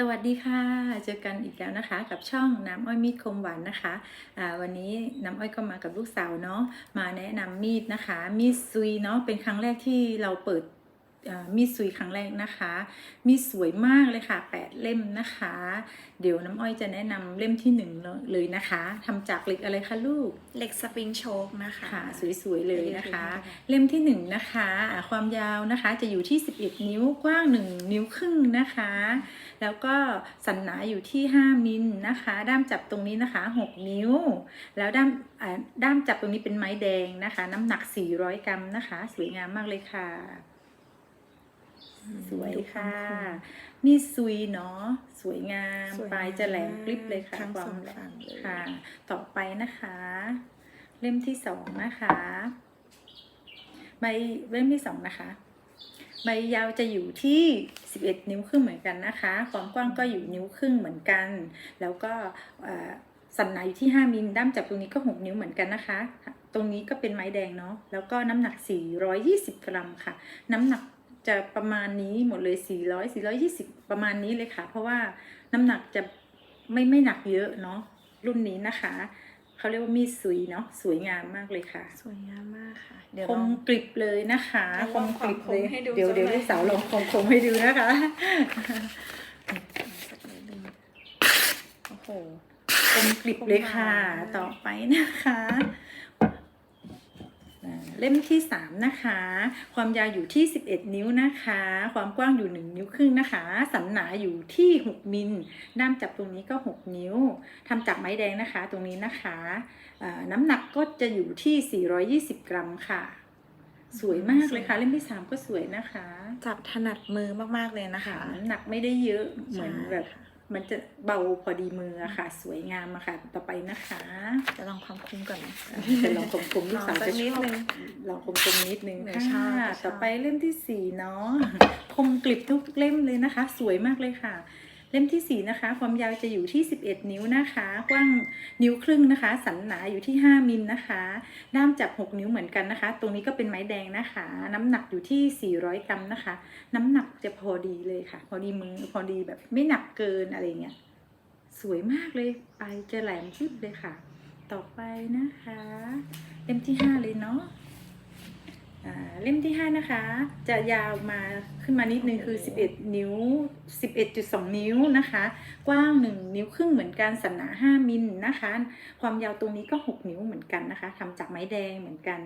สวัสดีค่ะ เจอกันอีกแล้วนะคะ กับช่องน้ำอ้อยมีดคมหวานนะคะอ่าวันนี้น้ำอ้อยก็มากับลูกสาวเนาะมาแนะนำมีดนะคะ มีดซุยเนาะเป็นครั้งแรกที่เราเปิด มีดซุยครั้งแรกนะคะ มีดสวยมากเลยค่ะ 8 เล่มนะคะ เดี๋ยวน้ำอ้อยจะแนะนำเล่มที่หนึ่งเลยนะคะทำจากเหล็กอะไรคะลูกเหล็กสปริงโชคนะคะค่ะสวยๆเลยนะคะ เล่เล่มมที่ที่หหนึ่นึ่งงนะคะอ่าความยาวนะคะจะอยู่ที่ 11 นิ้วกว้าง 1 นิ้วครึ่งนะคะ แล้วก็สันหนาอยู่ที่ 5 มิลนะคะ ด้ามจับตรงนี้นะคะ 6 นิ้ว แล้วด้ามอ่าด้ามจับตรงนี้เป็นไม้แดงนะคะ น้ำหนัก 400 กรัมนะคะ สวยงามมากเลยค่ะ สวยค่ะ มีดซุยเนาะสวยงามสวยงาม ปลายจะแหลมกริบเลยค่ะทั้งควาสมองแหลฝั่มงเลยค่ะ ต่อไปนะคะ เล่มที่สองนะคะใบเล่มที่สองนะคะ ใบยาวจะอยู่ที่ 11 นิ้วครึ่งเหมือนกันนะคะ ความกว้างก็อยู่นิ้วครึ่งเหมือนกัน แล้วก็เอ่อสันหนาอยู่ที่ 5มิลด้ามจับตรงนี้ก็ 6 นิ้วเหมือนกันนะคะ ตรงนี้ก็เป็นไม้แดงเนาะแล้วก็น้ำหนัก 420 กรัมค่ะ น้ำหนัก จะประมาณนี้หมดเลย 400 420 ประมาณนี้เลยค่ะ เพราะว่าน้ำหนักจะไม่ไม่หนักเยอะเนาะรุ่นนี้นะคะเขาเรียกว่ามีดซุยเนาะสวยงามมากเลยค่ะ สวยงามมากค่ะเดี๋ยวคลอมงกริบเลยนะคะลองคมกริบเลยคมให้ดูเดี๋ยวสักเดี๋ยวหน่อยลูกสาวลองคมคมให้ดูนะคะสักนิดนึงโอ้โหคมกริบเลยค่ะคมมากต่อไปนะคะอ่า เล่มที่สามนะคะ ความยาวอยู่ที่ 11 นิ้วนะคะ ความกว้างอยู่ 1 นิ้วครึ่งนะคะ สันหนาอยู่ที่ 6 มิลด้ามจับตรงนี้ก็ 6 นิ้วทำจากไม้แดงนะคะตรงนี้นะคะอ่าน้ำหนักก็จะอยู่ที่ 420 กรัมค่ะ สวยมากเลยค่ะ เล่มที่สามก็สวยนะคะ จับถนัดมือมากๆเลยนะคะ น้ำหนักไม่ได้เยอะเหมือนใช่แบบ มันจะเบาพอดีมืออะค่ะ สวยงามอะค่ะ ต่อไปนะคะ จะลองความคุ้มก่อนนะ จะลองคมๆลูกสาวลองสัจะกนิดชอบนึงลองคมๆนิดนึงหนูค่ะชอบชอบ ต่อไปเล่มที่สี่เนาะคมกลิบทุกเล่มเลยนะคะ สวยมากเลยค่ะเล่มที่สี่นะคะ ความยาวจะอยู่ที่ 11 นิ้วนะคะ กว้างนิ้วครึ่งนะคะ สันหนาอยู่ที่ 5 มิลนะคะ ด้ามจับ 6 นิ้วเหมือนกันนะคะ ตรงนี้ก็เป็นไม้แดงนะคะ น้ำหนักอยู่ที่ 400 กรัมนะคะ น้ำหนักจะพอดีเลยค่ะ พอดีมือพอดีแบบไม่หนักเกินอะไรเงี้ยสวยมากเลยไปจะแหลมคลิบเลยค่ะ ต่อไปนะคะเล่มที่ 5 เลยเนาะ เล่มที่ 5 นะคะ จะยาวมาขึ้นมานิดนึงคือ 11 นิ้ว 11.2 นิ้วนะคะ กว้าง 1 นิ้วครึ่งเหมือนกันสันหนา 5 มิลนะคะ ความยาวตรงนี้ก็ 6 นิ้วเหมือนกันนะคะทำจากไม้แดงเหมือนกัน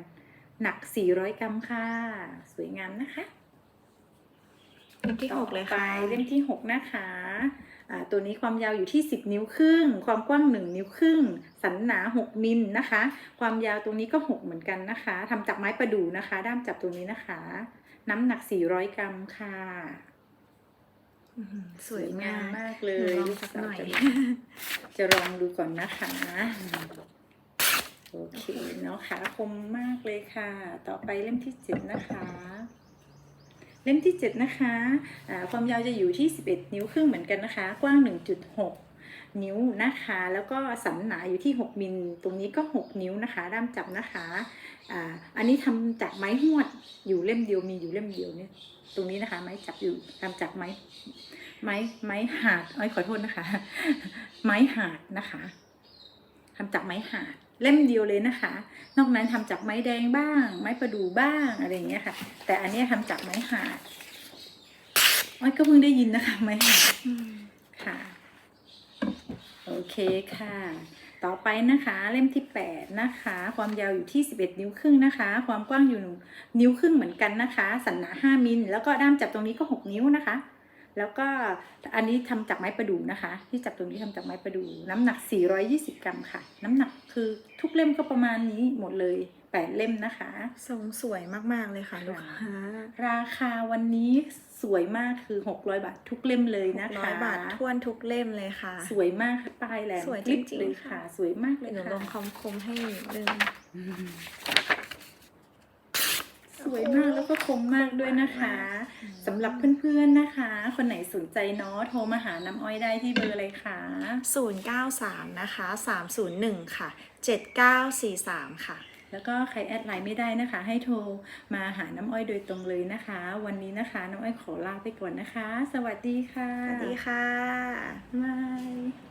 หนัก 400 กรัมค่ะ สวยงามนะคะ เล่มที่หกเลยค่ะต่อไปเล่มที่ 6 นะคะอ่า ตัวนี้ความยาวอยู่ที่ 10 นิ้วครึ่ง ความกว้าง 1 นิ้วครึ่ง สันหนา 6 มิลนะคะ ความยาวตรงนี้ก็ 6 เหมือนกันนะคะทำจากไม้ประดู่นะคะ ด้ามจับตรงนี้นะคะ น้ำหนัก 400 กรัมค่ะอื้อหือสวยมากมากเลหนูยลองสักหน่อยลูสาวจะจะลองดูก่อนนะคะ โอเคเนาะค่ะคมมากเลยค่ะ ต่อไปเล่มที่7นะคะ เล่มที่ 7 นะคะอ่าความยาวจะอยู่ที่ 11 นิ้วครึ่งเหมือนกันนะคะ กว้าง 1.6 นิ้วนะคะ แล้วก็สันหนาอยู่ที่ 6มิล ตรงนี้ก็ 6 นิ้วนะคะ ด้ามจับนะคะอ่าอันนี้ทำจากไม้หวดอยู่เล่มเดียวมีอยู่เล่มเดียวเนี่ยตรงนี้นะคะ ไม้จับอยู่ทำจากไม้ไม้ไม้หาดอ้อยขอโทษนะคะ ไม้หาดนะคะทำจากไม้หาด เล่มเดียวเลยนะคะ นอกนั้นทำจากไม้แดงบ้าง ไม้ประดู่บ้างอะไรอย่างเงี้ยค่ะ แต่อันนี้ยทำจากไม้หาดอ้อยก็เพิ่งได้ยินนะคะไม้หาดค่ะ โอเคค่ะ ต่อไปนะคะเล่มที่ 8 นะคะ ความยาวอยู่ที่ 11 นิ้วครึ่งนะคะ ความกว้างอยู่นิ้วครึ่งเหมือนกันนะคะ สันหนา 5มิลแล้วก็ด้ามจับตรงนี้ก็ 6 นิ้วนะคะ แล้วก็อันนี้ทำจากไม้ประดู่นะคะ ที่จับตรงนี้ทำจากไม้ประดู่น้ำหนัก 420 กรัมค่ะ น้ำหนักคือทุกเล่มก็ประมาณนี้หมดเลย8เล่มนะคะทรงสวยมาก ๆ เลยค่ะลูกค้าราคาวันนี้สวยมากคือ 600 บาททุกเล่มเลยนะคะร้อยบาททวนทุกเล่มเลยค่ะ สวยมากค่ะปลายแหลมสวยกลิบจริงๆเลยค่ะค่ะ สวยมากเลยหนูค่ะลองคอมคมให้นิดนึง สวยมากแล้วก็คมมากด้วยนะคะสำหรับเพื่อนๆนะคะ คนไหนสนใจเนาะโทรมาหาน้ำอ้อยได้ที่เบอร์อะไรคะ093 นะคะ 301 ค่ะ 7943 ค่ะ แล้วก็ใครแอดไลน์ไม่ได้นะคะ ให้โทรมาหาน้ำอ้อยโดยตรงเลยนะคะ วันนี้นะคะ น้ำอ้อยขอลาไปก่อนนะคะ สวัสดีค่ะสวัสดีค่ะ